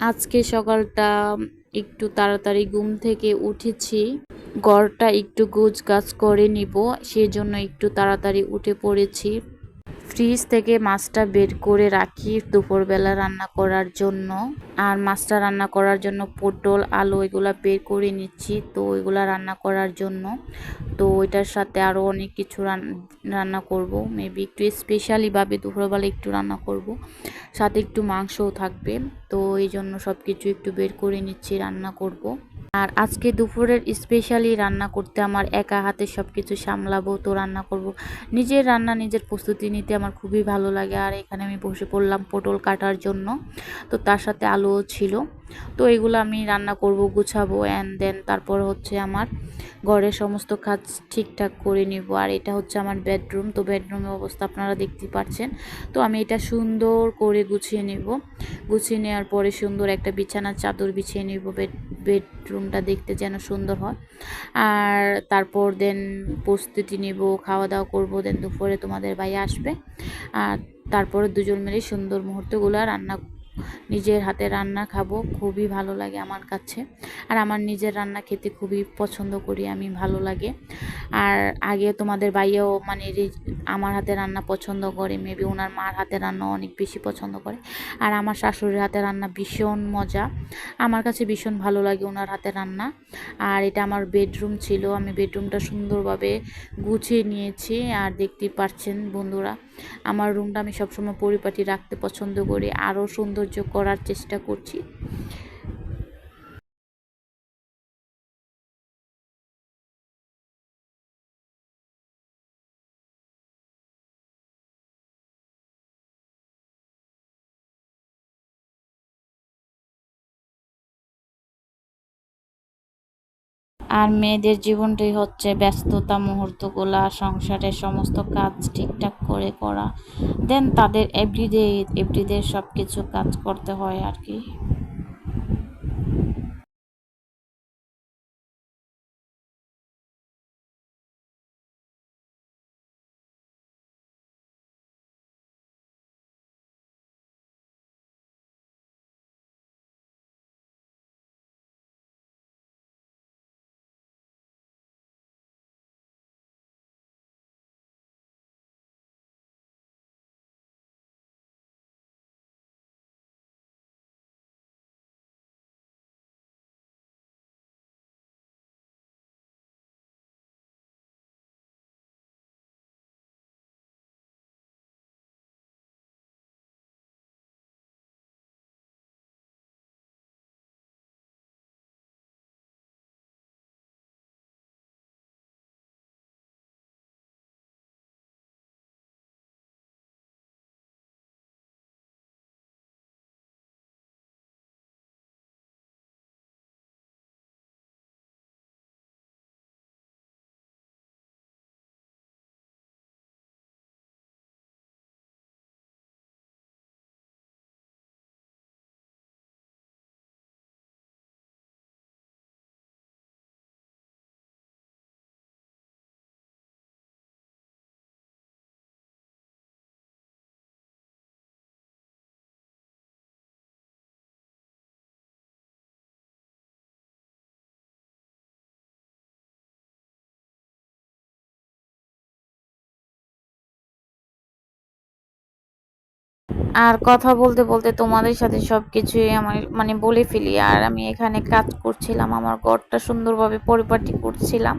আজকে সকালটা একটু তাড়াতাড়ি ঘুম থেকে উঠেছি। ঘরটা একটু গোছ গাছ করে নিব, সেজন্য একটু তাড়াতাড়ি উঠে পড়েছি। ফ্রিজ থেকে মাছটা বের করে রাখি দুপুরবেলা রান্না করার জন্য। আর মাছটা রান্না করার জন্য পটল, আলু এগুলা বের করে নিচ্ছি। তো এগুলা রান্না করার জন্য। তো ওইটার সাথে আরও অনেক কিছু রান্না করব। মেবি একটু স্পেশালিভাবে দুপুরবেলা একটু রান্না করব। সাথে একটু মাংসও থাকবে। তো এই জন্য সব কিছু একটু বের করে নিচ্ছি, রান্না করব। আর আজকে দুপুরের স্পেশালি রান্না করতে আমার একা হাতে সব কিছু সামলাবো, তো রান্না করব। নিজের রান্না, নিজের প্রস্তুতি নিতে আমার খুবই ভালো লাগে। আর এখানে আমি বসে পড়লাম পটল কাটার জন্য। তো তার সাথে আলুও ছিল। তো এগুলো আমি রান্না করব, গুছাবো অ্যান্ড দেন তারপর হচ্ছে আমার ঘরের সমস্ত কাজ ঠিকঠাক করে নিব। আর এটা হচ্ছে আমার বেডরুম তো বেডরুমের অবস্থা আপনারা দেখতে পাচ্ছেন। তো আমি এটা সুন্দর করে গুছিয়ে নেব। গুছিয়ে নেওয়ার পরে সুন্দর একটা বিছানার চাদর বিছিয়ে নেব বেড বেডরুমটা দেখতে যেন সুন্দর হয়। আর তারপর দেন প্রস্তুতি নেব খাওয়া দাওয়া করব দেন দুপুরে তোমাদের ভাই আসবে। আর তারপরে দুজন মিলে সুন্দর মুহূর্তগুলো রান্না নিজের হাতে রান্না খাব, খুবই ভালো লাগে আমার কাছে। আর আমার নিজের রান্না খেতে খুবই পছন্দ করি, আমি ভালো লাগে। আর আগে তোমাদের ভাইয়াও মানে আমার হাতে রান্না পছন্দ করে মেবি ওনার মার হাতে রান্না অনেক বেশি পছন্দ করে। আর আমার শাশুড়ির হাতে রান্না ভীষণ মজা। আমার কাছে ভীষণ ভালো লাগে ওনার হাতে রান্না। আর এটা আমার বেডরুম ছিল, আমি বেডরুমটা সুন্দরভাবে গুছিয়ে নিয়েছি। আর দেখতেই পাচ্ছেন বন্ধুরা, আমার রুমটা আমি সবসময় পরিপাটি রাখতে পছন্দ করি। আরও সৌন্দর্য করার চেষ্টা করছি। আর মেয়েদের জীবনটাই হচ্ছে ব্যস্ততা মুহূর্তগুলা, সংসারের সমস্ত কাজ ঠিকঠাক করে করা। দেন তাদের এভরিডে এভরিডে সব কিছু কাজ করতে হয় আর কি। আর কথা বলতে বলতে তোমাদের সাথে সব কিছুই আমার মানে বলে ফেলি। আর আমি এখানে কাজ করছিলাম, আমার ঘরটা সুন্দরভাবে পরিপাটি করছিলাম।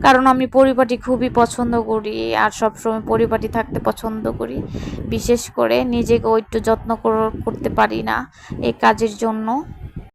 কারণ আমি পরিপাটি খুবই পছন্দ করি আর সবসময় পরিপাটি থাকতে পছন্দ করি। বিশেষ করে নিজেকে একটু যত্ন করতে পারি না এই কাজের জন্য।